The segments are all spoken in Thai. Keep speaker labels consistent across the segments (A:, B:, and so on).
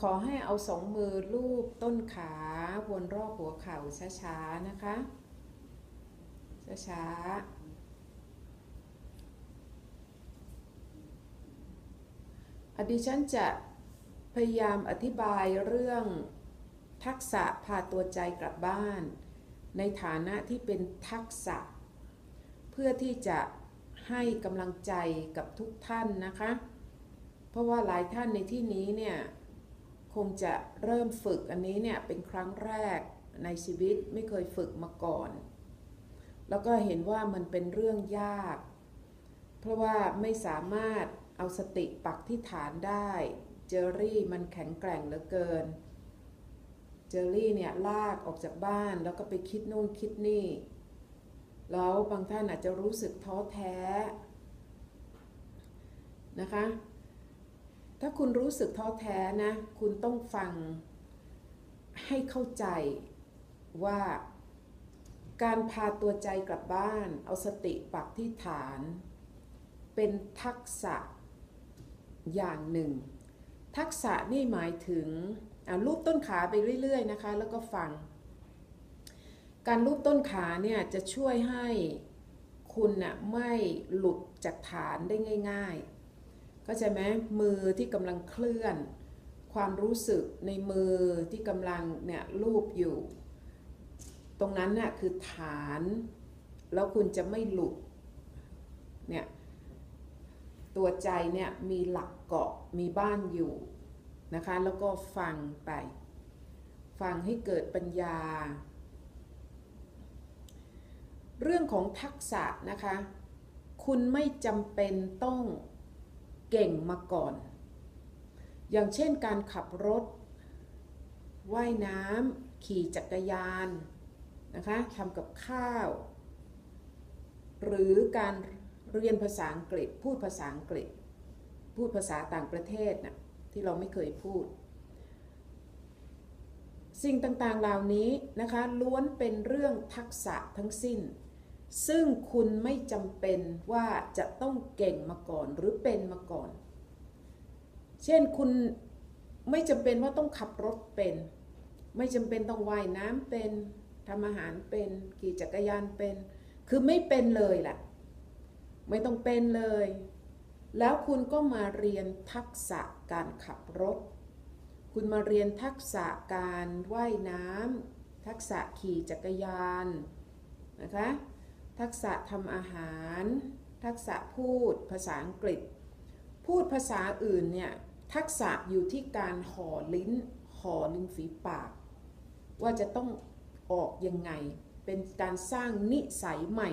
A: ขอให้เอาสองมือลูบต้นขาวนรอบหัวเข่าช้าๆนะคะ ช้าๆอะดิฉันจะพยายามอธิบายเรื่องทักษะพาตัวใจกลับบ้าน ในฐานะที่เป็นทักษะ เพื่อที่จะให้กำลังใจกับทุกท่านนะคะ เพราะว่าหลายท่านในที่นี้เนี่ย คงจะเริ่มฝึกอันนี้เนี่ยเป็นครั้งแรกในชีวิตไม่เคยฝึกมาก่อน แล้วก็เห็นว่ามันเป็นเรื่องยาก เพราะว่าไม่สามารถเอาสติปักที่ฐานได้ เจอรี่มันแข็งแกร่งเหลือเกิน เจอรี่เนี่ยลากออกจากบ้านแล้วก็ไปคิดโน่นคิดนี่ แล้วบางท่านอาจจะรู้สึกท้อแท้นะคะาคุณรู้สึกท้อแท้นะ คุณต้องฟังให้เข้าใจว่าการพาตัวใจกลับบ้าน เอาสติปักที่ฐาน เป็นทักษะอย่างหนึ่ง ทักษะนี่หมายถึงรูปต้นขาไปเรื่อยๆนะคะ แล้วก็ฟัง การรูปต้นขาเนี่ยจะช่วยให้คุณน่ะไม่หลุดจากฐานได้ง่าย ๆ เข้าใจไหมมือที่กำลังเคลื่อน ความรู้สึกในมือที่กำลังเนี่ยลูบอยู่ ตรงนั้นน่ะคือฐาน แล้วคุณจะไม่หลุดเนี่ยตัวใจเนี่ยมีหลักเกาะมีบ้านอยู่นะคะแล้วก็ฟังไป ฟังให้เกิดปัญญา เรื่องของทักษะนะคะ คุณไม่จำเป็นต้อง เก่งมาก่อน อย่างเช่นการขับรถ ว่ายน้ำขี่จักรยานนะคะทำกับข้าว หรือการเรียนภาษาอังกฤษ พูดภาษาอังกฤษ พูดภาษาต่างประเทศนะ่ะที่เราไม่เคยพูด สิ่งต่างๆเหล่านี้นะคะล้วนเป็นเรื่องทักษะทั้งสิ้น ซึ่งคุณไม่จำเป็นว่าจะต้องเก่งมาก่อนหรือเป็นมาก่อน เช่นคุณไม่จำเป็นว่าต้องขับรถเป็น ไม่จำเป็นต้องว่ายน้ำเป็นทำอาหารเป็นขี่จักรยานเป็น คือไม่เป็นเลยแหละไม่ต้องเป็นเลย แล้วคุณก็มาเรียนทักษะการขับรถ คุณมาเรียนทักษะการว่ายน้ำทักษะขี่จักรยานนะคะ ทักษะทำอาหาร ทักษะพูดภาษาอังกฤษ พูดภาษาอื่นเนี่ยทักษะอยู่ที่การห่อลิ้นห่อลิ้นฝีปาก ว่าจะต้องออกยังไง เป็นการสร้างนิสัยใหม่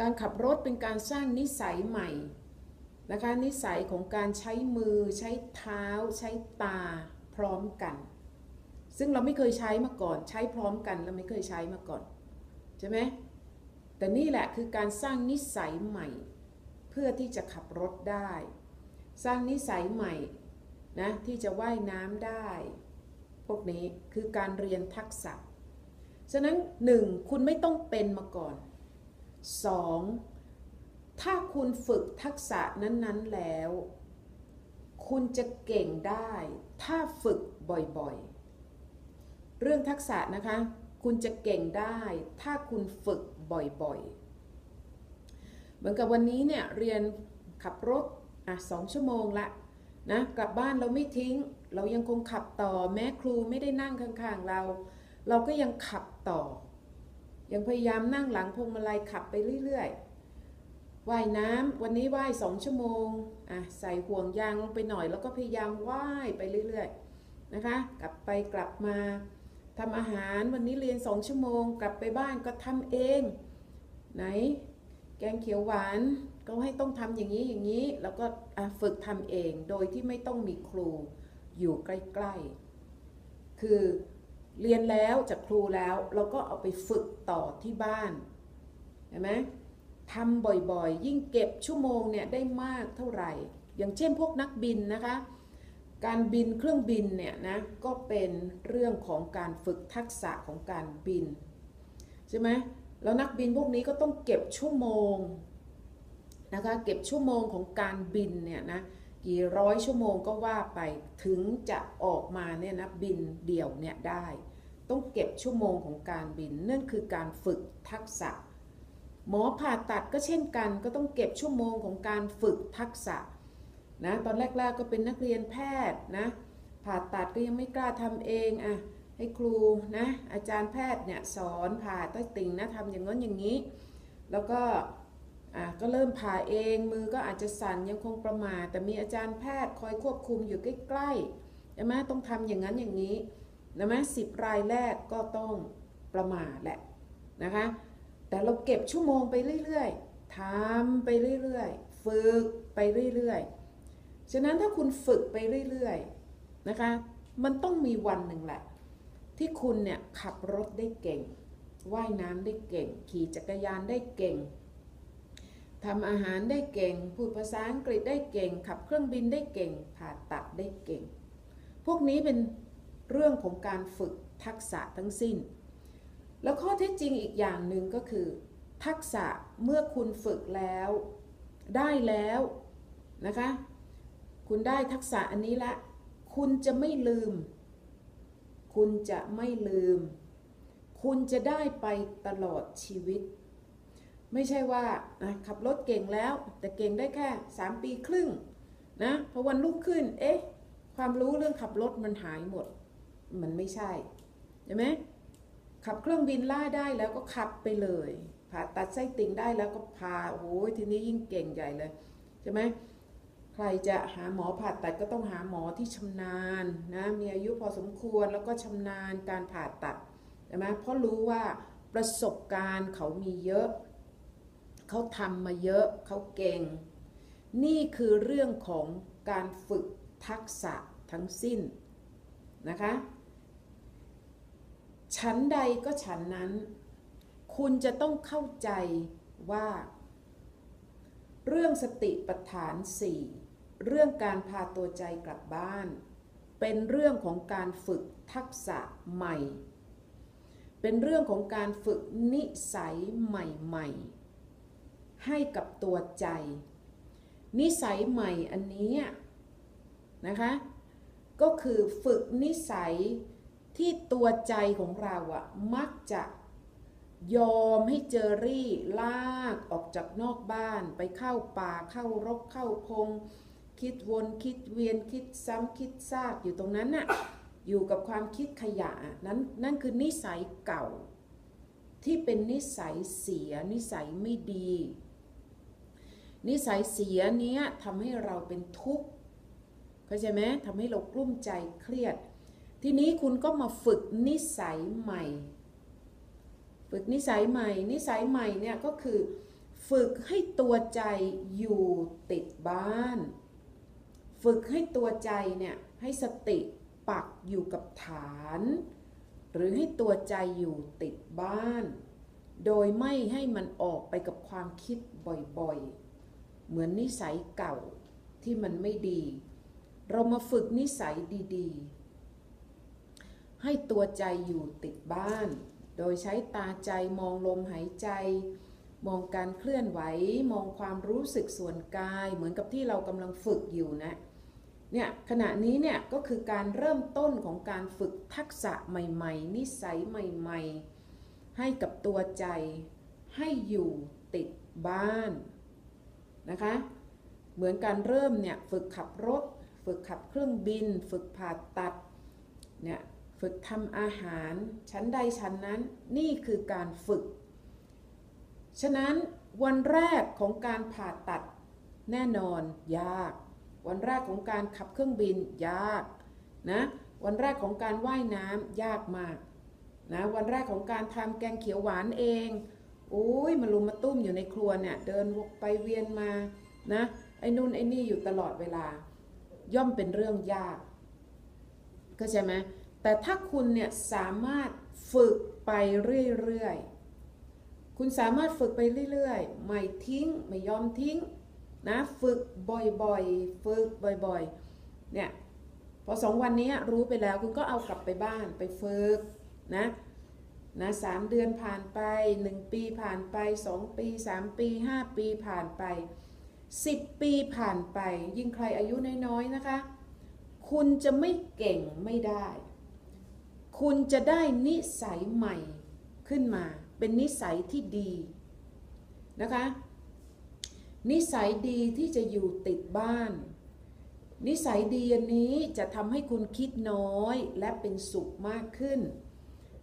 A: การขับรถเป็นการสร้างนิสัยใหม่นะคะนิสัยของการใช้มือใช้เท้า ใช้ตาพร้อมกัน ซึ่งเราไม่เคยใช้มาก่อน ใช้พร้อมกันเราไม่เคยใช้มาก่อน ช่ไหมแต่นี่แหละคือการสร้างนิสัยใหม่ เพื่อที่จะขับรถได้ สร้างนิสัยใหม่นะที่จะว่ายน้ำได้ พวกนี้คือการเรียนทักษะ ฉะนั้นหนึ่งคุณไม่ต้องเป็นมาก่อน 2. ถ้าคุณฝึกทักษะนั้น ๆ แล้ว คุณจะเก่งได้ ถ้าฝึกบ่อยๆ เรื่องทักษะนะคะ คุณจะเก่งได้ ถ้าคุณฝึกบ่อยๆ เหมือนกับวันนี้เนี่ยเรียนขับรถอะสองชั่วโมงละนะกลับบ้านเราไม่ทิ้ง เรายังคงขับต่อแม้ครูไม่ได้นั่งข้างๆเรา เราก็ยังขับต่อ ยังพยายามนั่งหลังพวงมาลัยขับไปเรื่อยๆว่ายน้ำวันนี้ว่ายสองชั่วโมงอะใส่ห่วงยางลงไปหน่อย แล้วก็พยายามว่ายไปเรื่อยๆนะคะ กลับไปกลับมา ทำอาหารวันนี้เรียนสองชั่วโมง กลับไปบ้านก็ทำเอง ไหน แกงเขียวหวานก็ให้ต้องทำอย่างนี้อย่างนี้ แล้วก็ฝึกทำเองโดยที่ไม่ต้องมีครูอยู่ใกล้ ๆ คือเรียนแล้วจากครูแล้วเราก็เอาไปฝึกต่อที่บ้านเห็นไหมทำบ่อยๆ ยิ่งเก็บชั่วโมงเนี่ยได้มากเท่าไหร่ อย่างเช่นพวกนักบินนะคะ การบินเครื่องบินเนี่ยนะก็เป็นเรื่องของการฝึกทักษะของการบินใช่ไหมแล้วนักบินพวกนี้ก็ต้องเก็บชั่วโมงนะคะเก็บชั่วโมงของการบินเนี่ยนะกี่ร้อยชั่วโมงก็ว่าไปถึงจะออกมาเนี่ยนะบินเดี่ยวเนี่ยได้ ต้องเก็บชั่วโมงของการบินนั่นคือการฝึกทักษะ หมอผ่าตัดก็เช่นกัน ก็ต้องเก็บชั่วโมงของการฝึกทักษะ นะตอนแรกๆก็เป็นนักเรียนแพทย์นะผ่าตัดก็ยังไม่กล้าทำเองอะให้ครูนะอาจารย์แพทย์เนี่ยสอนผ่าต้ติ่งนะทำอย่างนั้นอย่างนี้ แล้วก็อะก็เริ่มผ่าเองมือก็อาจจะสั่นยังคงประมาทแต่มีอาจารย์แพทย์คอยควบคุมอยู่ใกล้ๆใช่ไหมต้องทำอย่างนั้นอย่างนี้นะไหมสิบรายแรกก็ต้องประมาทแหละนะคะแต่เราเก็บชั่วโมงไปเรื่อยๆทำไปเรื่อยๆ ฝึกไปเรื่อยๆ ฉะนั้นถ้าคุณฝึกไปเรื่อยๆนะคะ มันต้องมีวันหนึ่งแหละ ที่คุณเนี่ยขับรถได้เก่ง ว่ายน้ำได้เก่ง ขี่จักรยานได้เก่งทำอาหารได้เก่ง พูดภาษาอังกฤษได้เก่ง ขับเครื่องบินได้เก่ง ผ่าตัดได้เก่ง พวกนี้เป็นเรื่องของการฝึกทักษะทั้งสิ้น แล้วข้อเท็จจริงอีกอย่างหนึ่งก็คือ ทักษะเมื่อคุณฝึกแล้ว ได้แล้วนะคะ คุณได้ทักษะอันนี้ละ คุณจะไม่ลืม คุณจะไม่ลืม คุณจะได้ไปตลอดชีวิต ไม่ใช่ว่าขับรถเก่งแล้ว แต่เก่งได้แค่ 3 ปีครึ่งนะพอวันรุ่งขึ้น เอ๊ะ ความรู้เรื่องขับรถมันหายหมด มันไม่ใช่ใช่ไหมขับเครื่องบินล่าได้แล้วก็ขับไปเลย ผ่าตัดไส้ติ่งได้แล้วก็พาโอ้ยทีนี้ยิ่งเก่งใหญ่เลยใช่ไหม ใครจะหาหมอผ่าตัดก็ต้องหาหมอที่ชำนาญนะมีอายุพอสมควรแล้วก็ชำนาญการผ่าตัดใช่ไหมเพราะรู้ว่าประสบการณ์เขามีเยอะ เขาทำมาเยอะเขาเก่ง นี่คือเรื่องของการฝึกทักษะทั้งสิ้นนะคะชั้นใดก็ชั้นนั้น คุณจะต้องเข้าใจว่า เรื่องสติปัฏฐานสี่ เรื่องการพาตัวใจกลับบ้าน เป็นเรื่องของการฝึกทักษะใหม่ เป็นเรื่องของการฝึกนิสัยใหม่ๆ ให้กับตัวใจ นิสัยใหม่อันนี้นะคะ ก็คือฝึกนิสัยที่ตัวใจของเราอะมักจะยอมให้เจอรี่ลากออกจากนอกบ้านไปเข้าป่าเข้ารกเข้าพง คิดวนคิดเวียนคิดซ้ำคิดซากอยู่ตรงนั้นน่ะอยู่กับความคิดขยะนั้นนั่นคือนิสัยเก่า ที่เป็นนิสัยเสียนิสัยไม่ดี นิสัยเสียเนี้ยทำให้เราเป็นทุกข์เข้าใจไหมทำให้เรากลุ้มใจเครียด ทีนี้คุณก็มาฝึกนิสัยใหม่ ฝึกนิสัยใหม่ นิสัยใหม่เนี่ยก็คือ ฝึกให้ตัวใจอยู่ติดบ้าน ฝึกให้ตัวใจเนี่ยให้สติปักอยู่กับฐาน หรือให้ตัวใจอยู่ติดบ้าน โดยไม่ให้มันออกไปกับความคิดบ่อยๆ เหมือนนิสัยเก่าที่มันไม่ดี เรามาฝึกนิสัยดีๆ ให้ตัวใจอยู่ติดบ้าน โดยใช้ตาใจมองลมหายใจ มองการเคลื่อนไหว มองความรู้สึกส่วนกาย เหมือนกับที่เรากำลังฝึกอยู่นะ เนี่ยขณะนี้เนี่ยก็คือการเริ่มต้นของการฝึกทักษะใหม่ๆ นิสัยใหม่ๆ ให้กับตัวใจ ให้อยู่ติดบ้านนะคะ เหมือนการเริ่มเนี่ยฝึกขับรถ ฝึกขับเครื่องบิน ฝึกผ่าตัดเนี่ยฝึกทำอาหารชั้นใดชั้นนั้นนี่คือการฝึก ฉะนั้นวันแรกของการผ่าตัดแน่นอนยาก วันแรกของการขับเครื่องบินยากนะวันแรกของการว่ายน้ำยากมากนะวันแรกของการทำแกงเขียวหวานเองโอ้ยมาลุมมาตุ้มอยู่ในครัวเนี่ยเดินวกไปเวียนมานะไอ้นู่นไอ้นี่อยู่ตลอดเวลา ย่อมเป็นเรื่องยากเข้าใจไหมแต่ถ้าคุณเนี่ยสามารถฝึกไปเรื่อยๆ คุณสามารถฝึกไปเรื่อยๆ ไม่ทิ้ง ไม่ยอมทิ้ง นะฝึกบ่อยๆ ฝึกบ่อยๆ เนี่ยพอสองวันนี้รู้ไปแล้วคุณก็เอากลับไปบ้านไปฝึกนะนะสามเดือนผ่านไปหนึ่งปีผ่านไปสองปีสามปีห้าปีผ่านไป 10 ปีผ่านไป ยิ่งใครอายุน้อยๆนะคะ คุณจะไม่เก่งไม่ได้ คุณจะได้นิสัยใหม่ขึ้นมา เป็นนิสัยที่ดีนะคะ นิสัยดีที่จะอยู่ติดบ้าน นิสัยดีอันนี้จะทำให้คุณคิดน้อยและเป็นสุขมากขึ้น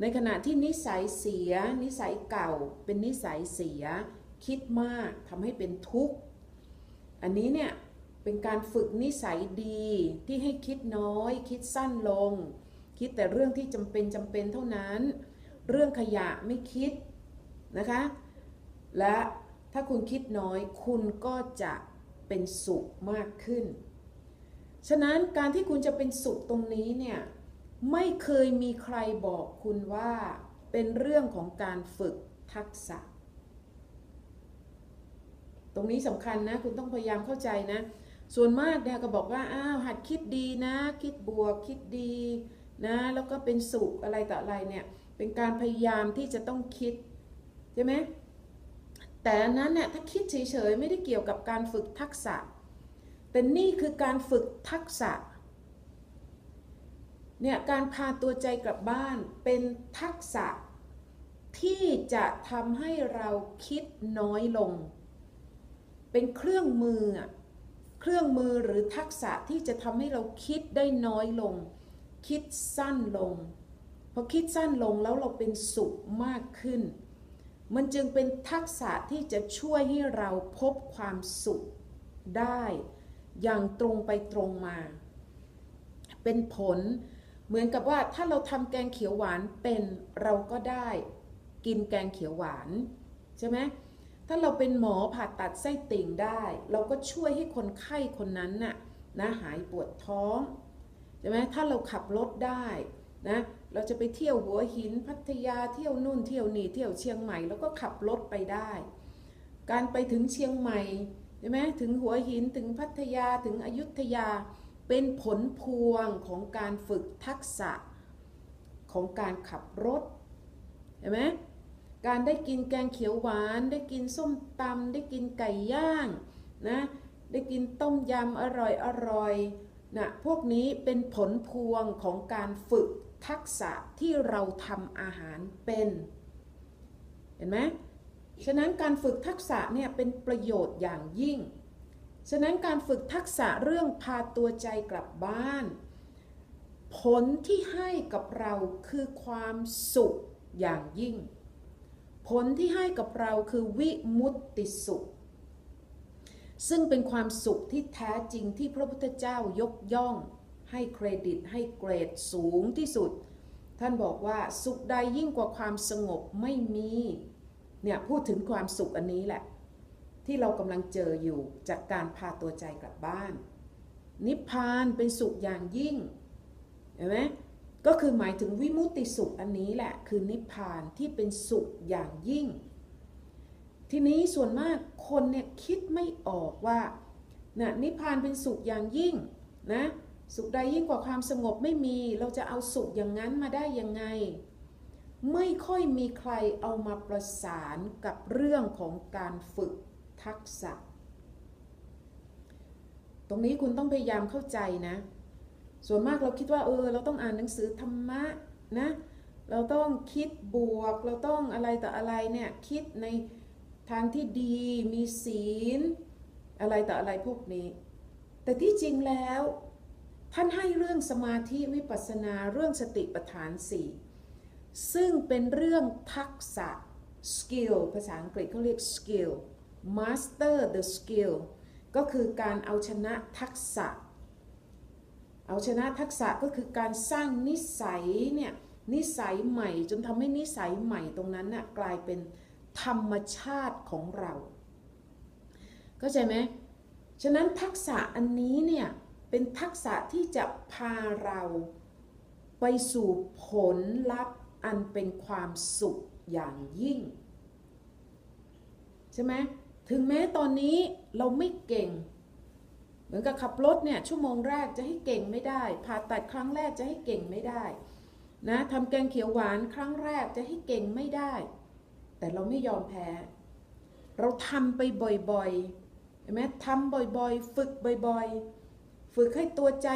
A: ในขณะที่นิสัยเสีย นิสัยเก่า เป็นนิสัยเสีย คิดมากทำให้เป็นทุกข์ อันนี้เนี่ยเป็นการฝึกนิสัยดีที่ให้คิดน้อย คิดสั้นลง คิดแต่เรื่องที่จำเป็นจำเป็นเท่านั้น เรื่องขยะไม่คิดนะคะ และ ถ้าคุณคิดน้อยคุณก็จะเป็นสุขมากขึ้น ฉะนั้นการที่คุณจะเป็นสุขตรงนี้เนี่ยไม่เคยมีใครบอกคุณว่าเป็นเรื่องของการฝึกทักษะ ตรงนี้สำคัญนะคุณต้องพยายามเข้าใจนะ ส่วนมากเนี่ยก็บอกว่าอ้าวหัดคิดดีนะ คิดบวกคิดดีนะแล้วก็เป็นสุขอะไรต่ออะไรเนี่ยเป็นการพยายามที่จะต้องคิดใช่ไหม แต่อันนั้นเนี่ยถ้าคิดเฉยๆไม่ได้เกี่ยวกับการฝึกทักษะ แต่นี่คือการฝึกทักษะเนี่ยการพาตัวใจกลับบ้านเป็นทักษะที่จะทำให้เราคิดน้อยลง เป็นเครื่องมือ เครื่องมือหรือทักษะที่จะทำให้เราคิดได้น้อยลง คิดสั้นลงพอคิดสั้นลงแล้วเราเป็นสุขมากขึ้น มันจึงเป็นทักษะที่จะช่วยให้เราพบความสุขได้ อย่างตรงไปตรงมา เป็นผลเหมือนกับว่าถ้าเราทำแกงเขียวหวานเป็นเราก็ได้กินแกงเขียวหวานใช่ไหมถ้าเราเป็นหมอผ่าตัดไส้ติ่งได้ เราก็ช่วยให้คนไข้คนนั้นน่ะนะหายปวดท้องใช่ไหมถ้าเราขับรถได้นะ เราจะไปเที่ยวหัวหินพัทยาเที่ยวนู่นเที่ยวนี่เที่ยวเชียงใหม่แล้วก็ขับรถไปได้ การไปถึงเชียงใหม่ใช่ไหมถึงหัวหินถึงพัทยาถึงอยุธยาเป็นผลพวงของการฝึกทักษะของการขับรถเห็นไหมการได้กินแกงเขียวหวาน ได้กินส้มตำได้กินไก่ย่างนะได้กินต้มยำอร่อยอร่อยนะพวกนี้เป็นผลพวงของการฝึก ทักษะที่เราทำอาหารเป็น เห็นไหมฉะนั้นการฝึกทักษะเนี่ยเป็นประโยชน์อย่างยิ่ง ฉะนั้นการฝึกทักษะเรื่องพาตัวใจกลับบ้าน ผลที่ให้กับเราคือความสุขอย่างยิ่ง ผลที่ให้กับเราคือวิมุตติสุข ซึ่งเป็นความสุขที่แท้จริงที่พระพุทธเจ้ายกย่อง ให้เครดิตให้เกรดสูงที่สุด ท่านบอกว่าสุขใดยิ่งกว่าความสงบไม่มี เนี่ยพูดถึงความสุขอันนี้แหละ ที่เรากำลังเจออยู่จากการพาตัวใจกลับบ้าน นิพพานเป็นสุขอย่างยิ่งเห็นไหมก็คือหมายถึงวิมุตติสุขอันนี้แหละ คือนิพพานที่เป็นสุขอย่างยิ่ง ทีนี้ส่วนมากคนเนี่ยคิดไม่ออกว่านะนิพพานเป็นสุขอย่างยิ่งนะ สุขใดยิ่งกว่าความสงบไม่มี เราจะเอาสุขอย่างนั้นมาได้ยังไง ไม่ค่อยมีใครเอามาประสานกับเรื่องของการฝึกทักษะ ตรงนี้คุณต้องพยายามเข้าใจนะ ส่วนมากเราคิดว่าเออ เราต้องอ่านหนังสือธรรมะนะ เราต้องคิดบวก เราต้องอะไรต่ออะไรเนี่ย คิดในทางที่ดี มีศีล อะไรต่ออะไรพวกนี้ แต่ที่จริงแล้ว ท่านให้เรื่องสมาธิวิปัสนาเรื่องสติปัฏฐานสี่ซึ่งเป็นเรื่องทักษะ skill ภาษาอังกฤษเขาเรียก skill master the skill ก็คือการเอาชนะทักษะ เอาชนะทักษะก็คือการสร้างนิสัยเนี่ยนิสัยใหม่จนทำให้นิสัยใหม่ตรงนั้นน่ะกลายเป็นธรรมชาติของเรา เข้าใจไหม ฉะนั้นทักษะอันนี้เนี่ย เป็นทักษะที่จะพาเราไปสู่ผลลัพธ์อันเป็นความสุขอย่างยิ่ง ใช่ไหมถึงแม้ตอนนี้เราไม่เก่ง เหมือนกับขับรถเนี่ยชั่วโมงแรกจะให้เก่งไม่ได้ผ่าตัดครั้งแรกจะให้เก่งไม่ได้นะทำแกงเขียวหวานครั้งแรกจะให้เก่งไม่ได้ แต่เราไม่ยอมแพ้ เราทำไปบ่อยๆเห็นไหมทำบ่อยๆ ฝึกบ่อยๆ ฝึกให้ตัวใจ